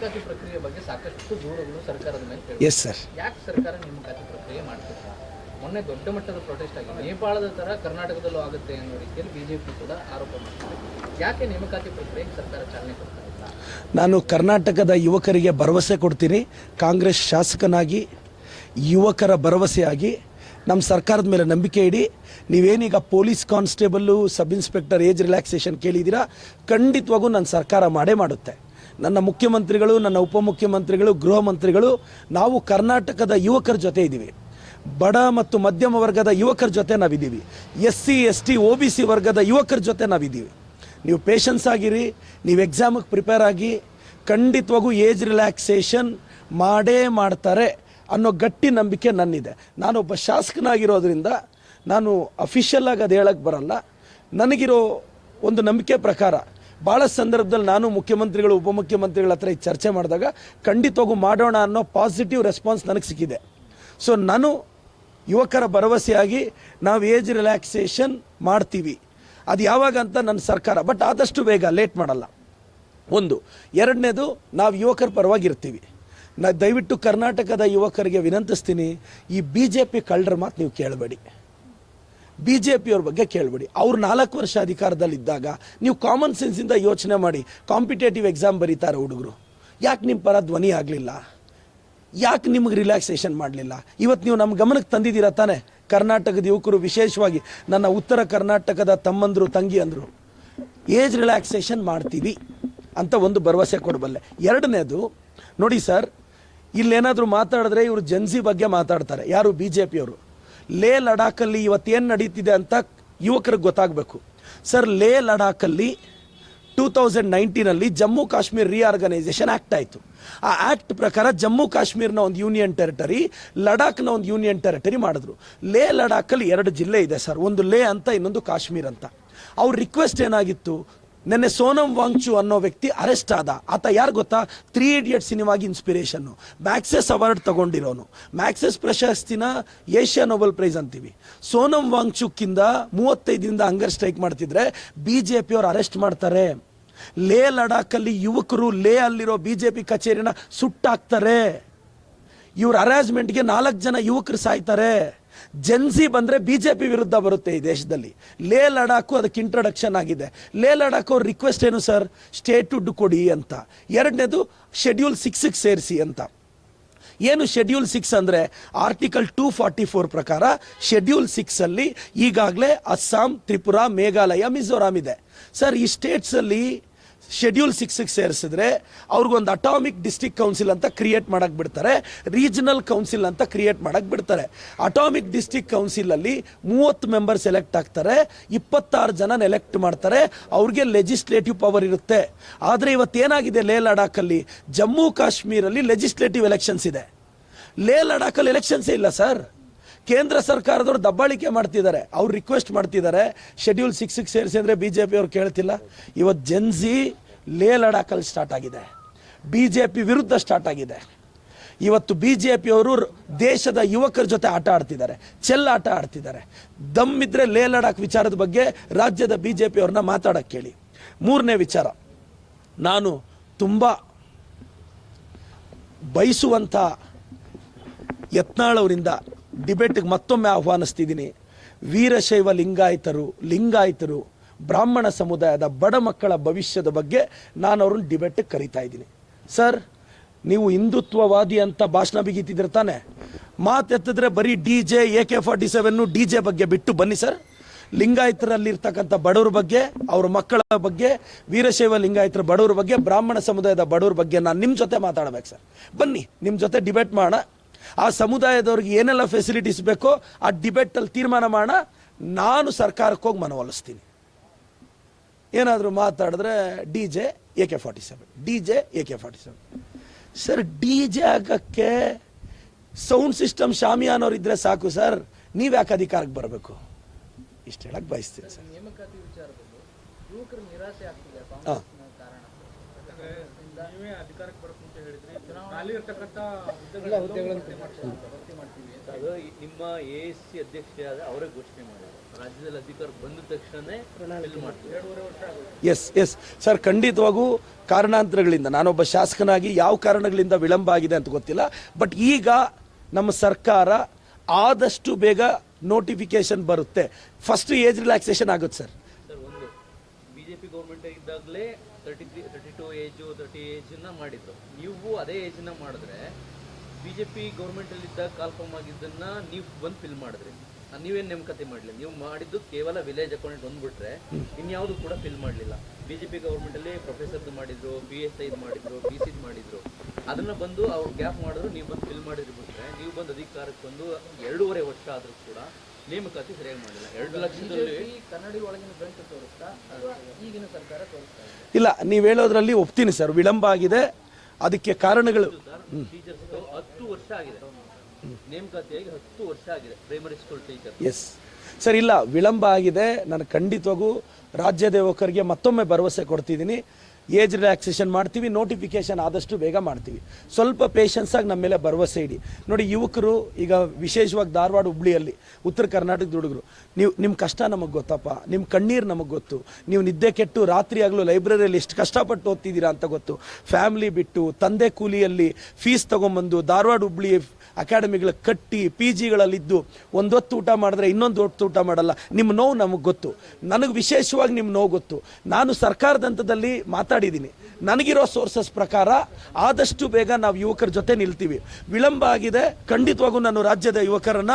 ನೇಮಕಾತಿ ಪ್ರಕ್ರಿಯೆ ಬಗ್ಗೆ ಸಾಕಷ್ಟು ದೂರುಗಳು ಸರ್ಕಾರದ ಮೇಲೆ ಎಸ್ ಸರ್ ಯಾಕೆ ಸರ್ಕಾರ ನೇಮಕಾತಿ ಪ್ರಕ್ರಿಯೆ ಮಾಡ್ತಿಲ್ಲ? ಮೊನ್ನೆ ದೊಡ್ಡ ಮಟ್ಟದ ಪ್ರೊಟೆಸ್ಟ್ ಆಗಿದೆ. ನೇಪಾಳದ ತರ ಕರ್ನಾಟಕದಲ್ಲೂ ಆಗುತ್ತೆ ಅನ್ನೋ ರೀತಿಯಲ್ಲಿ ಬಿಜೆಪಿ ಕೂಡ ಆರೋಪ ಮಾಡ್ತಾರೆ ಯಾಕೆ ನೇಮಕಾತಿ ಪ್ರಕ್ರಿಯೆಗೆ ಸರ್ಕಾರ ಚಾಲನೆ ಕೊಡ್ತಾ ಇಲ್ಲ? ನಾನು ಕರ್ನಾಟಕದ ಯುವಕರಿಗೆ ಭರವಸೆ ಕೊಡ್ತೀನಿ. ಕಾಂಗ್ರೆಸ್ ಶಾಸಕನಾಗಿ ಯುವಕರ ಭರವಸೆಯಾಗಿ ನಮ್ಮ ಸರ್ಕಾರದ ಮೇಲೆ ನಂಬಿಕೆ ಇಡಿ. ನೀವೇನೀಗ police constable sub inspector age relaxation ಕೇಳಿದ್ದೀರಾ? ಖಂಡಿತವಾಗೂ ನನ್ನ ಸರ್ಕಾರ ಮಾಡೇ ಮಾಡುತ್ತೆ. ನನ್ನ ಮುಖ್ಯಮಂತ್ರಿಗಳು, ನನ್ನ ಉಪಮುಖ್ಯಮಂತ್ರಿಗಳು, ಗೃಹ ಮಂತ್ರಿಗಳು, ನಾವು ಕರ್ನಾಟಕದ ಯುವಕರ ಜೊತೆ ಇದ್ದೀವಿ. ಬಡ ಮತ್ತು ಮಧ್ಯಮ ವರ್ಗದ ಯುವಕರ ಜೊತೆ ನಾವಿದ್ದೀವಿ. S C, S T O B C ವರ್ಗದ ಯುವಕರ ಜೊತೆ ನಾವಿದ್ದೀವಿ. ನೀವು ಪೇಷನ್ಸ್ ಆಗಿರಿ, ನೀವು ಎಕ್ಸಾಮಿಗೆ ಪ್ರಿಪೇರ್ ಆಗಿ, ಖಂಡಿತವಾಗೂ ಏಜ್ ರಿಲ್ಯಾಕ್ಸೇಷನ್ ಮಾಡೇ ಮಾಡ್ತಾರೆ ಅನ್ನೋ ಗಟ್ಟಿ ನಂಬಿಕೆ ನನ್ನಿದೆ. ನಾನೊಬ್ಬ ಶಾಸಕನಾಗಿರೋದ್ರಿಂದ ನಾನು ಅಫಿಷಿಯಲ್ ಆಗಿ ಅದು ಹೇಳಕ್ಕೆ ಬರಲ್ಲ. ನನಗಿರೋ ಒಂದು ನಂಬಿಕೆ ಪ್ರಕಾರ ಭಾಳ ಸಂದರ್ಭದಲ್ಲಿ ನಾನು ಮುಖ್ಯಮಂತ್ರಿಗಳು, ಉಪಮುಖ್ಯಮಂತ್ರಿಗಳ ಹತ್ರ ಈ ಚರ್ಚೆ ಮಾಡಿದಾಗ ಖಂಡಿತವಾಗೂ ಮಾಡೋಣ ಅನ್ನೋ ಪಾಸಿಟಿವ್ ರೆಸ್ಪಾನ್ಸ್ ನನಗೆ ಸಿಕ್ಕಿದೆ. ಸೊ ನಾನು ಯುವಕರ ಭರವಸೆಯಾಗಿ ನಾವು ಏಜ್ ರಿಲ್ಯಾಕ್ಸೇಷನ್ ಮಾಡ್ತೀವಿ. ಅದು ಯಾವಾಗ ಅಂತ ನನ್ನ ಸರ್ಕಾರ ಬಟ್ ಆದಷ್ಟು ಬೇಗ ಲೇಟ್ ಮಾಡಲ್ಲ. ಒಂದು, ಎರಡನೇದು ನಾವು ಯುವಕರ ಪರವಾಗಿರ್ತೀವಿ. ನಾ ದಯವಿಟ್ಟು ಕರ್ನಾಟಕದ ಯುವಕರಿಗೆ ವಿನಂತಿಸ್ತೀನಿ, ಈ ಬಿ ಜೆ ಪಿ ಕಳ್ಳರ ಮಾತು ನೀವು ಕೇಳಬೇಡಿ. ಬಿ ಜೆ ಪಿಯವ್ರ ಬಗ್ಗೆ ಕೇಳಬೇಡಿ. ಅವ್ರು ನಾಲ್ಕು ವರ್ಷ ಅಧಿಕಾರದಲ್ಲಿದ್ದಾಗ ನೀವು ಕಾಮನ್ ಸೆನ್ಸಿಂದ ಯೋಚನೆ ಮಾಡಿ ಕಾಂಪಿಟೇಟಿವ್ ಎಕ್ಸಾಮ್ ಬರೀತಾರೆ ಹುಡುಗರು. ಯಾಕೆ ನಿಮ್ಮ ಪರ ಧ್ವನಿ ಆಗಲಿಲ್ಲ? ಯಾಕೆ ನಿಮ್ಗೆ ರಿಲ್ಯಾಕ್ಸೇಷನ್ ಮಾಡಲಿಲ್ಲ? ಇವತ್ತು ನೀವು ನಮ್ಮ ಗಮನಕ್ಕೆ ತಂದಿದ್ದೀರ ತಾನೆ? ಕರ್ನಾಟಕದ ಯುವಕರು ವಿಶೇಷವಾಗಿ ನನ್ನ ಉತ್ತರ ಕರ್ನಾಟಕದ ತಮ್ಮಂದರು, ತಂಗಿ ಅಂದರು. ಏಜ್ ರಿಲ್ಯಾಕ್ಸೇಷನ್ ಮಾಡ್ತೀವಿ ಅಂತ ಒಂದು ಭರವಸೆ ಕೊಡಬಲ್ಲೆ. ಎರಡನೇದು, ನೋಡಿ ಸರ್, ಇಲ್ಲೇನಾದರೂ ಮಾತಾಡಿದ್ರೆ ಇವರು ಜನ್ಸಿ ಬಗ್ಗೆ ಮಾತಾಡ್ತಾರೆ. ಯಾರು? ಬಿ ಜೆ ಪಿಯವರು ಲೇ ಲಡಾಖಲ್ಲಿ ಇವತ್ತೇನು ನಡೀತಿದೆ ಅಂತ ಯುವಕರಿಗೆ ಗೊತ್ತಾಗಬೇಕು. ಸರ್, ಲೇ ಲಡಾಖಲ್ಲಿ ಟೂ ತೌಸಂಡ್ ನೈನ್ಟೀನಲ್ಲಿ ಜಮ್ಮು ಕಾಶ್ಮೀರ್ ರಿಆರ್ಗನೈಸೇಷನ್ ಆ್ಯಕ್ಟ್ ಆಯಿತು. ಆ ಆ್ಯಕ್ಟ್ ಪ್ರಕಾರ ಜಮ್ಮು ಕಾಶ್ಮೀರ್ನ ಒಂದು ಯೂನಿಯನ್ ಟೆರಿಟರಿ, ಲಡಾಖ್ನ ಒಂದು ಯೂನಿಯನ್ ಟೆರಿಟರಿ ಮಾಡಿದ್ರು. ಲೇ ಲಡಾಖಲ್ಲಿ ಎರಡು ಜಿಲ್ಲೆ ಇದೆ ಸರ್, ಒಂದು ಲೇ ಅಂತ ಇನ್ನೊಂದು ಕಾಶ್ಮೀರ್ ಅಂತ. ಅವ್ರ ರಿಕ್ವೆಸ್ಟ್ ಏನಾಗಿತ್ತು? ನೆನ್ನೆ ಸೋನಂ ವಾಂಗ್ಚು ಅನ್ನೋ ವ್ಯಕ್ತಿ ಅರೆಸ್ಟ್ ಆದ. ಆತ ಯಾರು ಗೊತ್ತಾ? ತ್ರೀ ಇಡಿಯಟ್ ಸಿನಿಮಾಗಿ ಇನ್ಸ್ಪಿರೇಷನ್ನು ಮ್ಯಾಕ್ಸೆಸ್ ಅವಾರ್ಡ್ ತಗೊಂಡಿರೋನು. ಮ್ಯಾಕ್ಸೆಸ್ ಪ್ರಶಸ್ತಿನ ಏಷ್ಯಾ ನೊಬೆಲ್ ಪ್ರೈಸ್ ಅಂತೀವಿ. ಸೋನಂ ವಾಂಗ್ಚುಕ್ಕಿಂದ ಮೂವತ್ತೈದರಿಂದ ಹಂಗರ್ ಸ್ಟ್ರೈಕ್ ಮಾಡ್ತಿದ್ರೆ ಬಿ ಜೆ ಪಿಯವ್ರು ಅರೆಸ್ಟ್ ಮಾಡ್ತಾರೆ. ಲೇ ಲಡಾಖಲ್ಲಿ ಯುವಕರು ಲೇ ಅಲ್ಲಿರೋ ಬಿ ಜೆ ಪಿ ಕಚೇರಿನ ಸುಟ್ಟಾಕ್ತಾರೆ. ಇವ್ರ ಅರೇಂಜ್ಮೆಂಟ್ಗೆ ನಾಲ್ಕು ಜನ ಯುವಕರು ಸಾಯ್ತಾರೆ. ಜೆನ್ಸಿ ಬಂದರೆ ಬಿ ಜೆ ಪಿ ವಿರುದ್ಧ ಬರುತ್ತೆ ಈ ದೇಶದಲ್ಲಿ. ಲೇ ಲಡಾಖು ಅದಕ್ಕೆ ಇಂಟ್ರೊಡಕ್ಷನ್ ಆಗಿದೆ. ಲೇ ಲಡಾಖ್ ಅವ್ರ ರಿಕ್ವೆಸ್ಟ್ ಏನು ಸರ್ ಸ್ಟೇಟ್ ದುಡ್ಡು ಕೊಡಿ ಅಂತ. ಎರಡನೇದು ಶೆಡ್ಯೂಲ್ ಸಿಕ್ಸಿಗೆ ಸೇರಿಸಿ ಅಂತ. ಏನು ಶೆಡ್ಯೂಲ್ ಸಿಕ್ಸ್ ಅಂದರೆ ಆರ್ಟಿಕಲ್ ಟೂ ಫಾರ್ಟಿ ಫೋರ್ ಪ್ರಕಾರ ಶೆಡ್ಯೂಲ್ ಸಿಕ್ಸಲ್ಲಿ ಈಗಾಗಲೇ ಅಸ್ಸಾಂ ತ್ರಿಪುರಾ ಮೇಘಾಲಯ ಮಿಜೋರಾಂ ಇದೆ. ಸರ್ ಈ ಸ್ಟೇಟ್ಸಲ್ಲಿ ಶೆಡ್ಯೂಲ್ ಸಿಕ್ಸಿಗೆ ಸೇರಿಸಿದ್ರೆ ಅವ್ರಿಗೊಂದು ಅಟಾಮಿಕ್ ಡಿಸ್ಟಿಕ್ ಕೌನ್ಸಿಲ್ ಅಂತ ಕ್ರಿಯೇಟ್ ಮಾಡಕ್ಕೆ ಬಿಡ್ತಾರೆ ರೀಜನಲ್ ಕೌನ್ಸಿಲ್ ಅಂತ ಕ್ರಿಯೇಟ್ ಮಾಡಕ್ಕೆ ಬಿಡ್ತಾರೆ. ಅಟಾಮಿಕ್ ಡಿಸ್ಟಿಕ್ ಕೌನ್ಸಿಲಲ್ಲಿ ಮೂವತ್ತು ಮೆಂಬರ್ಸ್ ಎಲೆಕ್ಟ್ ಆಗ್ತಾರೆ, ಇಪ್ಪತ್ತಾರು ಜನ ಎಲೆಕ್ಟ್ ಮಾಡ್ತಾರೆ, ಅವ್ರಿಗೆ ಲೆಜಿಸ್ಲೇಟಿವ್ ಪವರ್ ಇರುತ್ತೆ. ಆದರೆ ಇವತ್ತೇನಾಗಿದೆ ಲೇ ಲಡಾಖಲ್ಲಿ ಜಮ್ಮು ಕಾಶ್ಮೀರಲ್ಲಿ ಲೆಜಿಸ್ಲೇಟಿವ್ ಎಲೆಕ್ಷನ್ಸ್ ಇದೆ. ಲೇ ಲಡಾಖಲ್ಲಿ ಎಲೆಕ್ಷನ್ಸೇ ಇಲ್ಲ ಸರ್ ಕೇಂದ್ರ ಸರ್ಕಾರದವರು ದಬ್ಬಾಳಿಕೆ ಮಾಡ್ತಿದ್ದಾರೆ. ಅವ್ರು ರಿಕ್ವೆಸ್ಟ್ ಮಾಡ್ತಿದ್ದಾರೆ. ಶೆಡ್ಯೂಲ್ ಸಿಕ್ಸ್ ಸೇರಿಸಿ ಅಂದರೆ ಬಿ ಜೆ ಪಿಯವ್ರು ಕೇಳ್ತಿಲ್ಲ. ಇವತ್ತು ಜೆನ್ಸಿ ಲೇ ಲಡಾಖಲ್ಲಿ ಸ್ಟಾರ್ಟ್ ಆಗಿದೆ. ಬಿ ಜೆ ಪಿ ವಿರುದ್ಧ ಸ್ಟಾರ್ಟ್ ಆಗಿದೆ. ಇವತ್ತು ಬಿ ಜೆ ಪಿಯವರು ದೇಶದ ಯುವಕರ ಜೊತೆ ಆಟ ಆಡ್ತಿದ್ದಾರೆ. ಚೆಲ್ಲಾಟ ಆಡ್ತಿದ್ದಾರೆ. ದಮ್ಮಿದ್ರೆ ಲೇ ಲಡಾಖ್ ವಿಚಾರದ ಬಗ್ಗೆ ರಾಜ್ಯದ ಬಿ ಜೆ ಪಿಯವ್ರನ್ನ ಮಾತಾಡೋಕ್ಕೆ ಕೇಳಿ. ಮೂರನೇ ವಿಚಾರ. ನಾನು ತುಂಬ ಬಯಸುವಂಥ ಯತ್ನಾಳವರಿಂದ ಡಿಬೇಟ್ಗೆ ಮತ್ತೊಮ್ಮೆ ಆಹ್ವಾನಿಸ್ತಿದ್ದೀನಿ. ವೀರಶೈವ ಲಿಂಗಾಯತರು ಲಿಂಗಾಯತರು, ಬ್ರಾಹ್ಮಣ ಸಮುದಾಯದ ಬಡ ಮಕ್ಕಳ ಭವಿಷ್ಯದ ಬಗ್ಗೆ ನಾನು ಅವ್ರನ್ನ ಡಿಬೇಟ್ಗೆ ಕರಿತಾ ಇದ್ದೀನಿ. ಸರ್, ನೀವು ಹಿಂದುತ್ವವಾದಿ ಅಂತ ಭಾಷಣ ಬಿಗಿತಿದ್ರೆ ತಾನೆ. ಮಾತೆತ್ತಿದ್ರೆ ಬರೀ D J, A K forty seven D J ಬಗ್ಗೆ ಬಿಟ್ಟು ಬನ್ನಿ ಸರ್. ಲಿಂಗಾಯತರಲ್ಲಿರ್ತಕ್ಕಂಥ ಬಡವ್ರ ಬಗ್ಗೆ, ಅವ್ರ ಮಕ್ಕಳ ಬಗ್ಗೆ, ವೀರಶೈವ ಲಿಂಗಾಯತರ ಬಡವ್ರ ಬಗ್ಗೆ, ಬ್ರಾಹ್ಮಣ ಸಮುದಾಯದ ಬಡವ್ರ ಬಗ್ಗೆ ನಾನು ನಿಮ್ಮ ಜೊತೆ ಮಾತಾಡ್ಬೇಕು ಸರ್. ಬನ್ನಿ ನಿಮ್ಮ ಜೊತೆ ಡಿಬೇಟ್ ಮಾಡೋಣ. ಆ ಸಮುದಾಯದವ್ರಿಗೆ ಏನೆಲ್ಲ ಫೆಸಿಲಿಟೀಸ್ ಬೇಕೋ ಆ ಡಿಬೇಟಲ್ಲಿ ತೀರ್ಮಾನ ಮಾಡೋಣ. ನಾನು ಸರ್ಕಾರಕ್ಕೆ ಹೋಗಿ ಮನವೊಲಿಸ್ತೀನಿ. ಏನಾದರೂ ಮಾತಾಡಿದ್ರೆ D J A K forty seven D J A K forty seven. Sir D J ಆಗಕ್ಕೆ ಸೌಂಡ್ ಸಿಸ್ಟಮ್ ಶಾಮಿಯಾನವ್ರು ಇದ್ರೆ ಸಾಕು ಸರ್. ನೀವು ಯಾಕೆ ಅಧಿಕಾರಕ್ಕೆ ಬರಬೇಕು? ಇಷ್ಟು ಹೇಳಕ್ಕೆ ಬಯಸ್ತೀನಿ ಸರ್. ಹಾ. ನೀವೇ ಅಧಿಕಾರಕ್ಕೆ ಬರೋಕೆ ಮುಂಚೆ ಹೇಳಿದ್ರಿ? ಖಾಲಿ ಇರ್ತಕ್ಕಂಥ ಹುದ್ದೆಗಳನ್ನು ಭರ್ತಿ ಮಾಡ್ತೀವಿ ಅಂತ ಅದು ನಿಮ್ಮ ಎ ಎಸ್ ಸಿ ಅಧ್ಯಕ್ಷರಾದ ಅವರೇ ಘೋಷಣೆ ಮಾಡಿದ್ರು. ರಾಜ್ಯದಲ್ಲಿ ಅಧಿಕಾರ ಬಂದ ತಕ್ಷಣನೇ ಫಿಲ್ ಮಾಡ್ತೀವಿ. ಎರಡೂವರೆ ವರ್ಷ ಆಗುತ್ತೆ ಎಸ್ ಎಸ್. ಸರ್ ಖಂಡಿತವಾಗೂ ಕಾರಣಾಂತರಗಳಿಂದ ನಾನೊಬ್ಬ ಶಾಸಕನಾಗಿ ಯಾವ ಕಾರಣಗಳಿಂದ ವಿಳಂಬ ಆಗಿದೆ ಅಂತ ಗೊತ್ತಿಲ್ಲ. ಬಟ್ ಈಗ ನಮ್ಮ ಸರ್ಕಾರ ಆದಷ್ಟು ಬೇಗ ನೋಟಿಫಿಕೇಶನ್ ಬರುತ್ತೆ. ಫಸ್ಟ್ ಏಜ್ ರಿಲ್ಯಾಕ್ಸೇಷನ್ ಆಗುತ್ತೆ ಸರ್. ಬಿಜೆಪಿ ಗೌರ್ಮೆಂಟ್ ಇದ್ದಾಗಲೇ thirty three thirty two age thirty ಏಜನ್ನ ಮಾಡಿದ್ರು. ನೀವು ಅದೇ ಏಜನ್ನು ಮಾಡಿದ್ರೆ ಬಿಜೆಪಿ ಗೌರ್ಮೆಂಟಲ್ಲಿ ಇದ್ದಾಗ ಕಾಲ್ಫಾರ್ಮ್ ಆಗಿದ್ದನ್ನ ನೀವು ಬಂದು ಫಿಲ್ ಮಾಡಿದ್ರಿ. ನೀವೇನು ನೇಮಕತೆ ಮಾಡಲಿಲ್ಲ. ನೀವು ಮಾಡಿದ್ದು ಕೇವಲ ವಿಲೇಜ್ ಅಕೌಂಟ್ ಬಂದ್ಬಿಟ್ರೆ ಇನ್ಯಾವುದು ಕೂಡ ಫಿಲ್ ಮಾಡಲಿಲ್ಲ. ಬಿಜೆಪಿ ಗೌರ್ಮೆಂಟಲ್ಲಿ ಪ್ರೊಫೆಸರ್ದು ಮಾಡಿದ್ರು ಬಿ ಎಸ್ ಐದು ಮಾಡಿದ್ರು ಬಿ ಸಿದ್ ಮಾಡಿದ್ರು. ಅದನ್ನ ಬಂದು ಅವ್ರು ಗ್ಯಾಪ್ ಮಾಡಿದ್ರು, ನೀವು ಬಂದು ಫಿಲ್ ಮಾಡಿದ್ರು ಬಿಟ್ಟರೆ ನೀವು ಬಂದು ಅಧಿಕಾರಕ್ಕೆ ಬಂದು ಎರಡೂವರೆ ವರ್ಷ ಆದ್ರೂ ಕೂಡ ನೇಮಕಾತಿ ಸರಿಯಾಗಿ ಮಾಡಿಲ್ಲ. ಎರಡು ಲಕ್ಷದಲ್ಲಿ ಕನ್ನಡಿ ಒಳಗಿನ ಗಂಟು ತೋರಿಸ್ತಾ ಈಗಿನ ಸರ್ಕಾರ ತೋರಿಸ್ತಾ ಇಲ್ಲ ನೀವು ಹೇಳೋದ್ರಲ್ಲಿ ಒಪ್ತೀನಿ ಸರ್ ವಿಳಂಬ ಆಗಿದೆ. ಅದಕ್ಕೆ ಕಾರಣಗಳು ಟೀಚರ್ಸ್ ಹತ್ತು ವರ್ಷ ಆಗಿದೆ. ನೇಮಕಾತಿಯಾಗಿ ಹತ್ತು ವರ್ಷ ಆಗಿದೆ primary school teacher yes sir ಇಲ್ಲ ವಿಳಂಬ ಆಗಿದೆ. ನಾನು ಖಂಡಿತವಾಗೂ ರಾಜ್ಯದ ಯುವಕರಿಗೆ ಮತ್ತೊಮ್ಮೆ ಭರವಸೆ ಕೊಡ್ತಿದ್ದೀನಿ. ಏಜ್ ರಿಲ್ಯಾಕ್ಸೇಷನ್ ಮಾಡ್ತೀವಿ ನೋಟಿಫಿಕೇಶನ್ ಆದಷ್ಟು ಬೇಗ ಮಾಡ್ತೀವಿ. ಸ್ವಲ್ಪ ಪೇಷನ್ಸ್ ಆಗಿ ನಮ್ಮ ಮೇಲೆ ಭರವಸೆ ಇಡಿ. ನೋಡಿ, ಯುವಕರು ಈಗ ವಿಶೇಷವಾಗಿ ಧಾರವಾಡ ಹುಬ್ಳಿಯಲ್ಲಿ, ಉತ್ತರ ಕರ್ನಾಟಕದ ಹುಡುಗರು, ನೀವು ನಿಮ್ಮ ಕಷ್ಟ ನಮಗೆ ಗೊತ್ತಪ್ಪ ನಿಮ್ಮ ಕಣ್ಣೀರು ನಮಗೆ ಗೊತ್ತು, ನೀವು ನಿದ್ದೆ ಕೆಟ್ಟು ರಾತ್ರಿ ಆಗಲೂ ಲೈಬ್ರರಿಯಲ್ಲಿ ಎಷ್ಟು ಕಷ್ಟಪಟ್ಟು ಓದ್ತಿದ್ದೀರಾ ಅಂತ ಗೊತ್ತು. ಫ್ಯಾಮಿಲಿ ಬಿಟ್ಟು, ತಂದೆ ಕೂಲಿಯಲ್ಲಿ ಫೀಸ್ ತೊಗೊಂಬಂದು, ಧಾರವಾಡ ಹುಬ್ಳಿ ಅಕಾಡೆಮಿಗಳ ಕಟ್ಟಿ, ಪಿ ಜಿಗಳಲ್ಲಿದ್ದು ಒಂದೊತ್ತು ಊಟ ಮಾಡಿದ್ರೆ ಇನ್ನೊಂದು ಹೊತ್ತು ಊಟ ಮಾಡಲ್ಲ. ನಿಮ್ಮ ನೋವು ನಮಗೆ ಗೊತ್ತು. ನನಗೆ ವಿಶೇಷವಾಗಿ ನಿಮ್ಮ ನೋವು ಗೊತ್ತು. ನಾನು ಸರ್ಕಾರದ ಹಂತದಲ್ಲಿ ಮಾತಾಡಿದ್ದೀನಿ. ನನಗಿರೋ ಸೋರ್ಸಸ್ ಪ್ರಕಾರ ಆದಷ್ಟು ಬೇಗ ನಾವು ಯುವಕರ ಜೊತೆ ನಿಲ್ತೀವಿ. ವಿಳಂಬ ಆಗಿದೆ. ಖಂಡಿತವಾಗೂ ನಾನು ರಾಜ್ಯದ ಯುವಕರನ್ನ